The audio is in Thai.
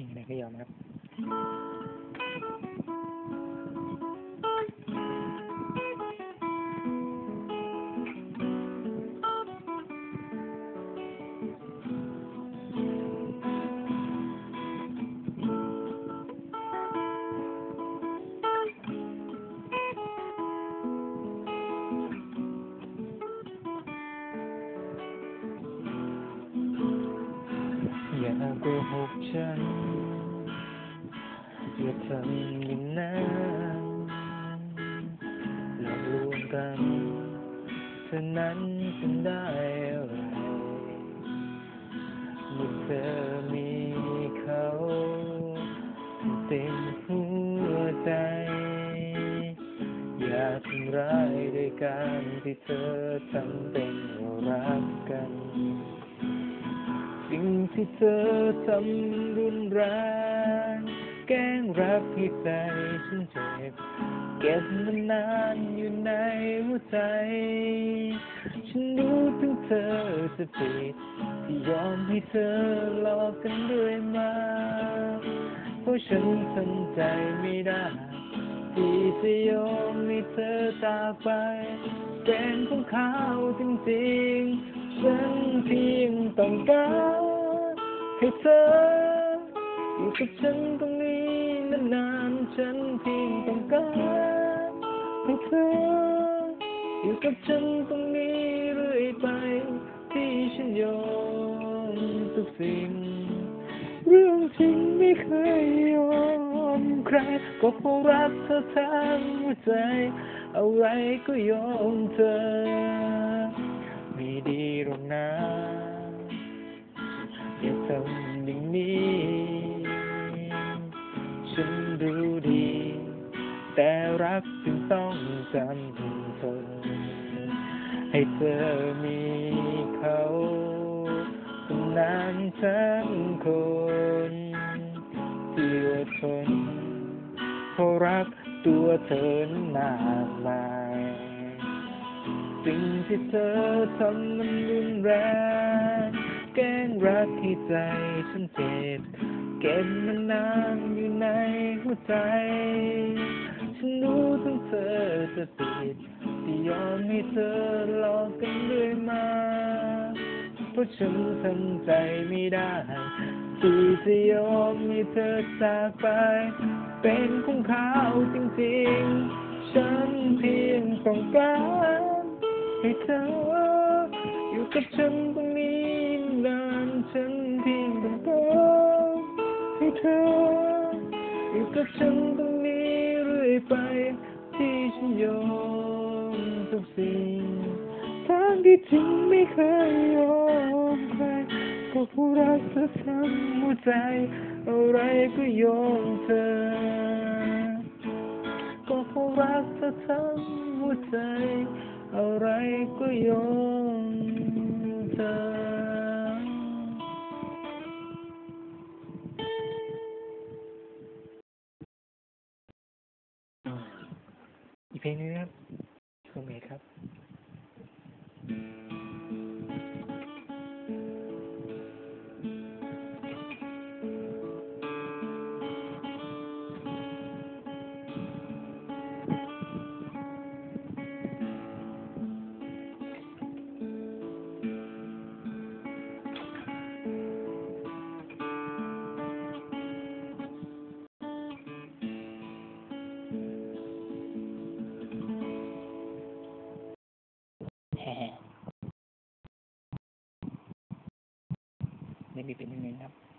ลงอะไรก็ยอมครับอย่าโกหกฉัน อย่าทำอย่างนั้นหลอกลวงกันเธอนั้นฉันได้อะไรเมื่อเธอมีเขาเต็มหัวใจ อย่าทำร้ายด้วยการที่เธอทำเป็นรักกัน สิ่งที่เธอทำรุนแรง แกล้งรักให้ใจฉันเจ็บ เก็บมันนานอยู่ในหัวใจ ฉันรู้ถึงเธอจะผิดที่ยอมให้เธอหลอกกันเรื่อยมา เพราะฉันทำใจไม่ได้ที่จะยอมให้เธอจาไป เป็นของเขาจริงๆ ฉันเพียงต้องการให้เธอ อยู่กับฉันตรงนี้นานๆฉันเพียงต้องการให้เธออยู่กับฉันตรงนี้เรื่อยไป ที่ฉันยอมทุกสิ่งเรื่องจริงไม่เคยยอมใคร ก็เพราะรักเธอทั้งหัวใจ อะไรก็ยอมเธอ ไม่ดีหรอกนะอย่าทำ รักจึงต้องจำทนให้เธอมีเขาคนนั้นฉันคนที่อดทนเพราะรักตัวเธอนั้นมากมายสิ่งที่เธอทำมันรุนแรงแกล้งรักให้ใจฉันเจ็บเก็บมันนานอยู่ในหัวใจ อจะผิดที่ยอมให้เธอหลอกกันเรื่อยมา เพราะฉันทำใจไม่ได้ที่จะยอมให้เธอจากไป เป็นของเขาจริงๆ ฉันเพียงต้องการให้เธอ อยู่กับฉันตรงนี้นานฉันเพียงต้องการให้เธอ อยู่กับฉันตรงนี้เรื่อยไป ฉันยอมทุกสิ่งทั้งที่จริงไม่เคยยอมใครก็ผู้รักเธอทั้งหัวใจ อะไรก็ยอมเธอ ก็เพราะรักเธอทั้งหัวใจ อะไรก็ยอมเธอ อีกเฮ่ๆนี่มีเป็นยังไงครับ